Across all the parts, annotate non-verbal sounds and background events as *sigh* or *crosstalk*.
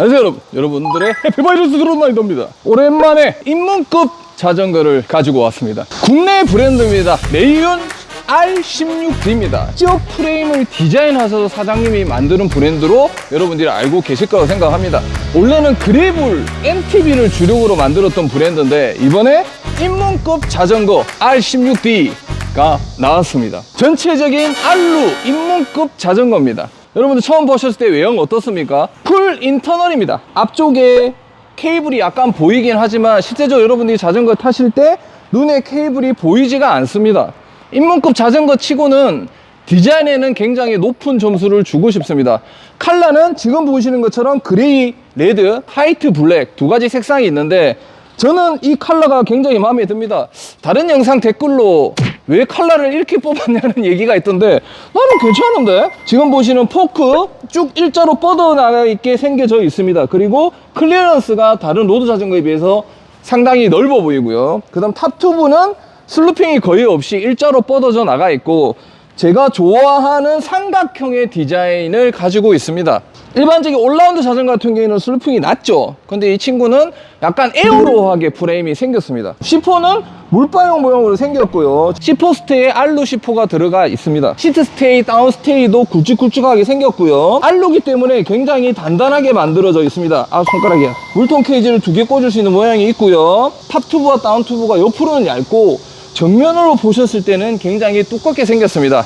안녕하세요 여러분. 여러분들의 해피바이러스 드론라이더입니다. 오랜만에 입문급 자전거를 가지고 왔습니다. 국내 브랜드입니다. 레이온 R16D입니다. 지역 프레임을 디자인하셔서 사장님이 만드는 브랜드로 여러분들이 알고 계실 거라고 생각합니다. 원래는 그래블 MTB를 주력으로 만들었던 브랜드인데 이번에 입문급 자전거 R16D가 나왔습니다. 전체적인 알루 입문급 자전거입니다 여러분들 처음 보셨을 때 외형 어떻습니까? 풀 인터널입니다. 앞쪽에 케이블이 약간 보이긴 하지만 실제적으로 여러분들이 자전거 타실 때 눈에 케이블이 보이지가 않습니다. 입문급 자전거 치고는 디자인에는 굉장히 높은 점수를 주고 싶습니다. 칼라는 지금 보시는 것처럼 그레이, 레드, 화이트, 블랙 두 가지 색상이 있는데 저는 이 컬러가 굉장히 마음에 듭니다. 다른 영상 댓글로 왜 컬러를 이렇게 뽑았냐는 얘기가 있던데 나는 괜찮은데? 지금 보시는 포크 쭉 일자로 뻗어나가 있게 생겨져 있습니다. 그리고 클리어런스가 다른 로드 자전거에 비해서 상당히 넓어 보이고요. 그 다음 탑 튜브는 슬루핑이 거의 없이 일자로 뻗어져 나가 있고 제가 좋아하는 삼각형의 디자인을 가지고 있습니다. 일반적인 올라운드 자전거 같은 경우에는 슬루핑이 낮죠. 근데 이 친구는 약간 에어로하게 프레임이 생겼습니다. 시포는 물방울 모양으로 생겼고요. 시포 스테이에 알루 시포가 들어가 있습니다. 시트 스테이, 다운 스테이도 굵직굵직하게 생겼고요. 알루기 때문에 굉장히 단단하게 만들어져 있습니다. 아, 손가락이야. 물통 케이지를 두 개 꽂을 수 있는 모양이 있고요. 탑 튜브와 다운 튜브가 옆으로는 얇고 정면으로 보셨을 때는 굉장히 두껍게 생겼습니다.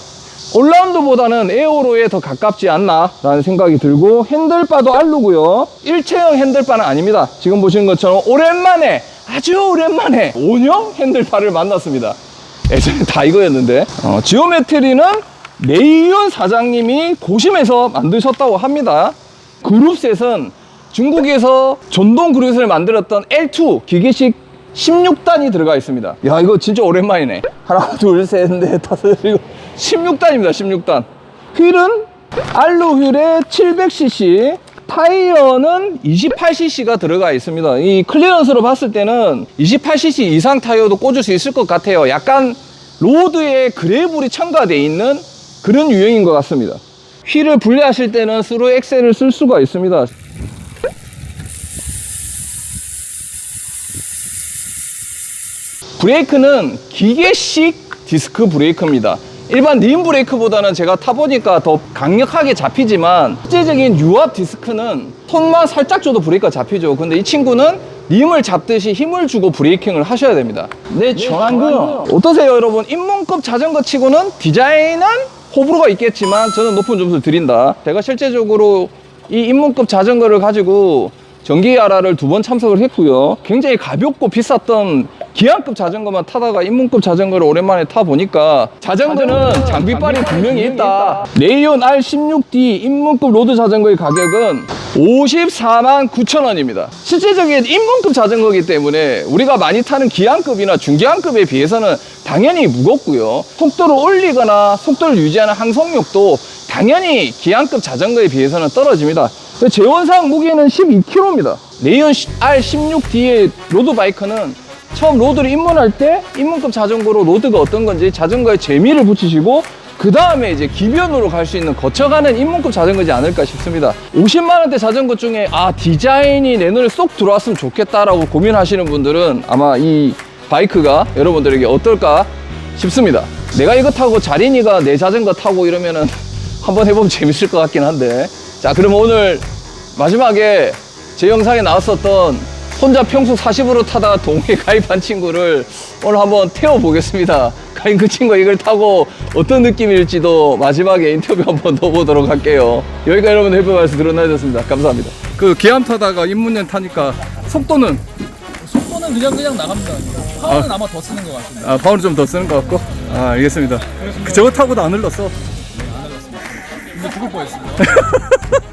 올라운드보다는 에어로에 더 가깝지 않나 라는 생각이 들고 핸들바도 알루고요. 일체형 핸들바는 아닙니다. 지금 보시는 것처럼 오랜만에 아주 오랜만에 원형 핸들바를 만났습니다. 예전에 다 이거였는데. 어, 지오메트리는 레이온 사장님이 고심해서 만드셨다고 합니다. 그룹셋은 중국에서 전동 그룹셋을 만들었던 L2 기계식 16단이 들어가 있습니다. 야, 이거 진짜 오랜만이네. 하나, 둘, 셋, 넷, 다섯, 일곱. 16단입니다, 16단. 휠은 알루 휠에 700cc, 타이어는 28cc가 들어가 있습니다. 이 클리어런스로 봤을 때는 28cc 이상 타이어도 꽂을 수 있을 것 같아요. 약간 로드에 그래블이 첨가되어 있는 그런 유형인 것 같습니다. 휠을 분리하실 때는 스루 엑셀을 쓸 수가 있습니다. 브레이크는 기계식 디스크 브레이크입니다. 일반 림 브레이크보다는 제가 타보니까 더 강력하게 잡히지만 실제적인 유압 디스크는 손만 살짝 줘도 브레이크가 잡히죠. 근데 이 친구는 림을 잡듯이 힘을 주고 브레이킹을 하셔야 됩니다. 네, 전환근. 어떠세요, 여러분? 입문급 자전거 치고는 디자인은 호불호가 있겠지만 저는 높은 점수를 드린다. 제가 실제적으로 이 입문급 자전거를 가지고 전기아라를 두 번 참석을 했고요. 굉장히 가볍고 비쌌던 기안급 자전거만 타다가 입문급 자전거를 오랜만에 타 보니까 자전거는 장비빨이 분명히 있다. 레이온 R16D 입문급 로드 자전거의 가격은 54만 9천 원입니다. 실제적인 입문급 자전거이기 때문에 우리가 많이 타는 기안급이나 중기안급에 비해서는 당연히 무겁고요. 속도를 올리거나 속도를 유지하는 항속력도 당연히 기안급 자전거에 비해서는 떨어집니다. 재원상 무게는 12kg입니다. 레이온 R16D의 로드 바이크는 처음 로드를 입문할 때 입문급 자전거로 로드가 어떤 건지 자전거에 재미를 붙이시고 그 다음에 이제 기변으로 갈 수 있는 거쳐가는 입문급 자전거지 않을까 싶습니다. 50만 원대 자전거 중에 아 디자인이 내 눈에 쏙 들어왔으면 좋겠다라고 고민하시는 분들은 아마 이 바이크가 여러분들에게 어떨까 싶습니다. 내가 이거 타고 자린이가 내 자전거 타고 이러면은 한번 해보면 재밌을 것 같긴 한데 자 그럼 오늘 마지막에 제 영상에 나왔었던 혼자 평소 40으로 타다가 동호회 가입한 친구를 오늘 한번 태워보겠습니다. 과연 그 친구가 이걸 타고 어떤 느낌일지도 마지막에 인터뷰 한번 넣어보도록 할게요. 여기까지 여러분 해피바이스 드러나셨습니다. 감사합니다. 그 기암 타다가 입문년 타니까 속도는 속도는 그냥 그냥 나갑니다. 파워는 아. 마더 쓰는 것 같습니다. 아, 파워를 좀 더 쓰는 것 같고 아 알겠습니다. 그 저거 타고도 안 흘렀어. 근데 죽을 뻔했습니다. *laughs*